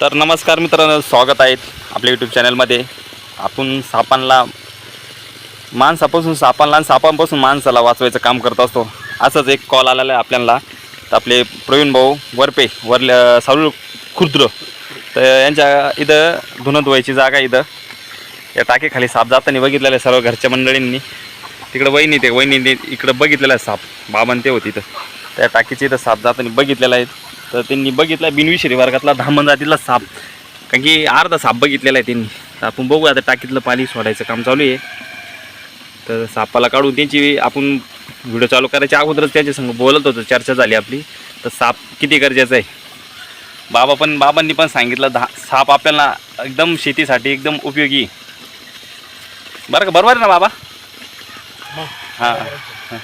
तर नमस्कार मित्रांनो स्वागत आहेत आपल्या यूट्यूब चॅनलमध्ये आपण सापांना माणसापासून सापांना आणि सापांपासून माणसाला वाचवायचं काम करत असतो. असंच एक कॉल आलेला आहे आपल्याला. तर आपले प्रवीण भाऊ वरपे वरल्या सावळ खुर्द्र तर यांच्या इथं धुनं धुवायची जागा आहे इथं. या टाकीखाली साप जाताना बघितलेलं आहे सर्व घरच्या मंडळींनी. तिकडं वहिनी ते वहिनीने इकडं बघितलेलं आहे साप. बाबांते ते होते इथं. त्या टाकीची इथं साप जाताना बघितलेला आहे. तर त्यांनी बघितला बिनविषारी वर्गातला धामण जातीतला साप. कारण की अर्धा साप बघितलेला आहे त्यांनी. तर आपण बघू आता टाकीतलं पाणी सोडायचं काम चालू आहे. तर सापाला काढून त्यांची आपण व्हिडिओ चालू करायच्या अगोदरच त्यांच्या संग बोलत होतो. चर्चा झाली आपली. तर साप किती गरजेचं आहे? बाबा पण बाबांनी पण सांगितलं धा साप आपल्याला एकदम शेतीसाठी एकदम उपयोगी. बरं का? बरोबर आहे ना बाबा? हां. हां.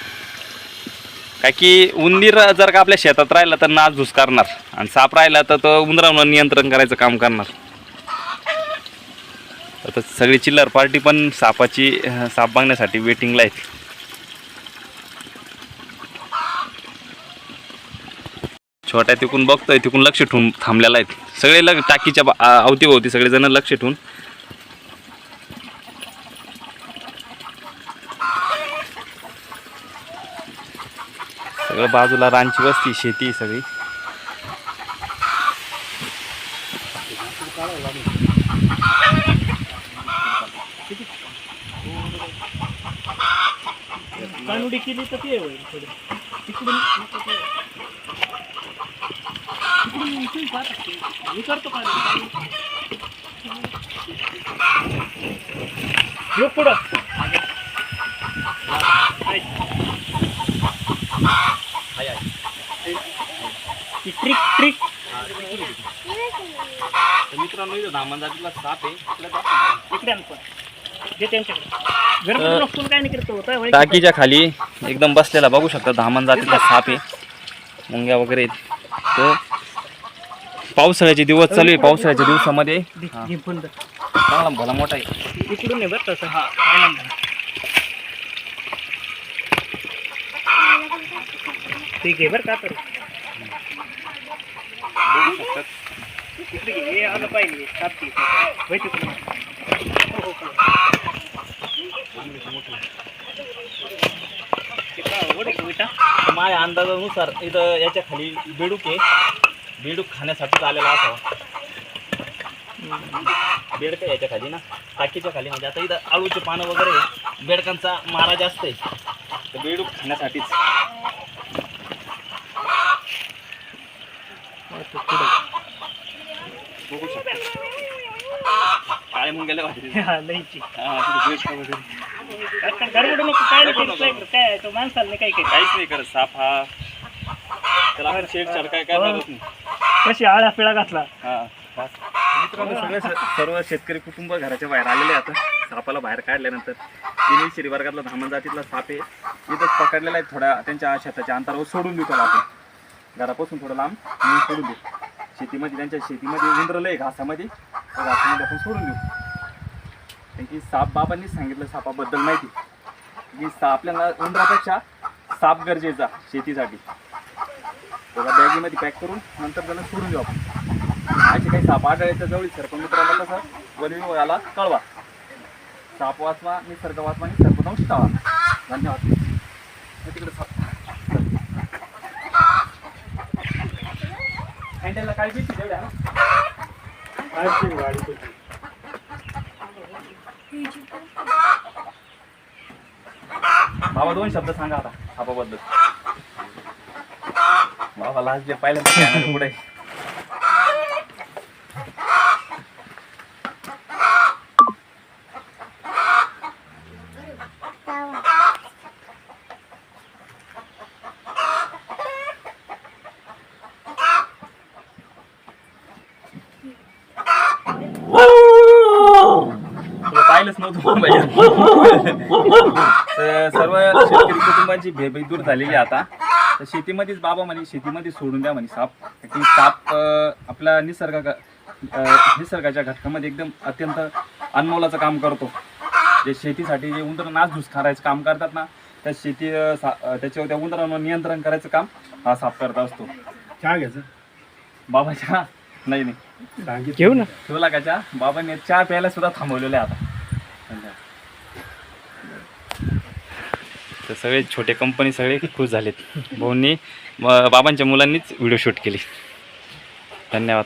काय की उंदीर जर का आपल्या शेतात राहिला तर नाच धूस करणार आणि साप राहिला तर तो उंदरावर नियंत्रण करायचं काम करणार. आता सगळी चिल्लर पार्टी पण सापाची साप बघण्यासाठी वेटिंगला आहेत. छोट्या तिकून बघतोय तिकून लक्ष ठेवून थांबलेला आहेत. सगळे लग टाकीच्या बा- अवतीभोवती सगळेजण लक्ष ठेवून सगळं बाजूला रानची वस्ती शेती सगळी. कानुडी केली तर ते होईल तिकडून मी करतो कानुडी पुढं आहे. ती ट्रिक ट्रिक मित्रांनो इथं साप आहे. इकडे आण पण. जे त्यांच्याकडे. घरगुती नसून काय नाही करत तो. होता टाकीच्या खाली एकदम बसलेला बघू शकता धामण जातीतला साप आहे. मुंग्या वगैरे आहेत. तर पावसाळ्याचे दिवस चालू आहे पावसाळ्याच्या दिवसामध्ये. चांगला भला मोठा आहे. इकडून नाही बरं तसं. हा. आनंद ठीक आहे बरं का तर बघू शकतात इकडे हे आलं पाहिजे सापटी होय हो, हो, माझ्या अंदाजानुसार इथं याच्या खाली बेडूक आहे. बेडूक खाण्यासाठीच आलेला असावा. बेडक आहे याच्या खाली ना? टाकीच्या खाली म्हणजे आता इथं आळूचे पानं वगैरे बेडकांचा मारा जास्त आहे. तर बेडूक खाण्यासाठीच असं पुढं. बघू काळे मुंग्याला काय तो माणसाला नाही काहीच नाही करत साप हा. त्याला आपण शेड काय काय नाही. कशी आळा पिळा घातला. हा. मित्रांनो सगळे स- सर्व शेतकरी कुटुंब घराच्या बाहेर आलेले आता सापाला बाहेर काढल्यानंतर तिन्ही श्री वर्गातला धामण जातीतला साप आहे. इथंच पकडलेला आहे थोड्या त्यांच्या शेताच्या अंतरावर सोडून देऊ त्याला आपण. घरापासून थोडं लांब मी सोडून देऊ. शेतीमध्ये त्यांच्या शेतीमध्ये उंदरलं आहे घासामध्ये त्या घासामध्ये आपण सोडून देऊ. कारण की साप बाबांनीच सांगितलं सापाबद्दल माहिती. की सा आपल्याला उंदरापेक्षा साप गरजेचा शेतीसाठी. त्याला बॅगीमध्ये पॅक करून नंतर त्याला सोडून देऊ आपण. असे काही साप आढळायच्या जवळी सर्प मित्राला कसं वन विभागाला कळवा. साप वाचवा निसर्ग वाचवा आणि सर्पदंश टाळा धन्यवाद. तिकडे साप हँडलला काय भीती तेवढ्या गाडी तुझी. बाबा दोन शब्द सांगा आता आपाबद्दल बाबा लास्ट जे पाहिलं पुढे पाहिलंच नव्हतं सर्व शेतकरी कुटुंबांची भेबी दूर झालेली आहे आता. तर शेतीमध्येच बाबा म्हणे शेतीमध्ये सोडून द्या म्हणे साप. की साप अं, आपल्या निसर्ग निसर्गाच्या घटकामध्ये एकदम अत्यंत अनमोलाचं काम करतो. जे शेतीसाठी जे उंदर नासधूस करायचं काम करतात ना त्या शेती त्याच्यावर त्या उंदरांवर नियंत्रण करायचं काम हा साप करत असतो. चहा घ्यायचं? बाबाच्या नाही नाही. घेऊ ना. ठेवला का चहा? बाबांनी चहा प्यायला सुद्धा थांबवलेलं आहे आता. तर सगळे छोटे कंपनी सगळे खुश झालेत. भाऊंनी म- बाबांच्या मुलांनीच व्हिडिओ शूट केली. धन्यवाद.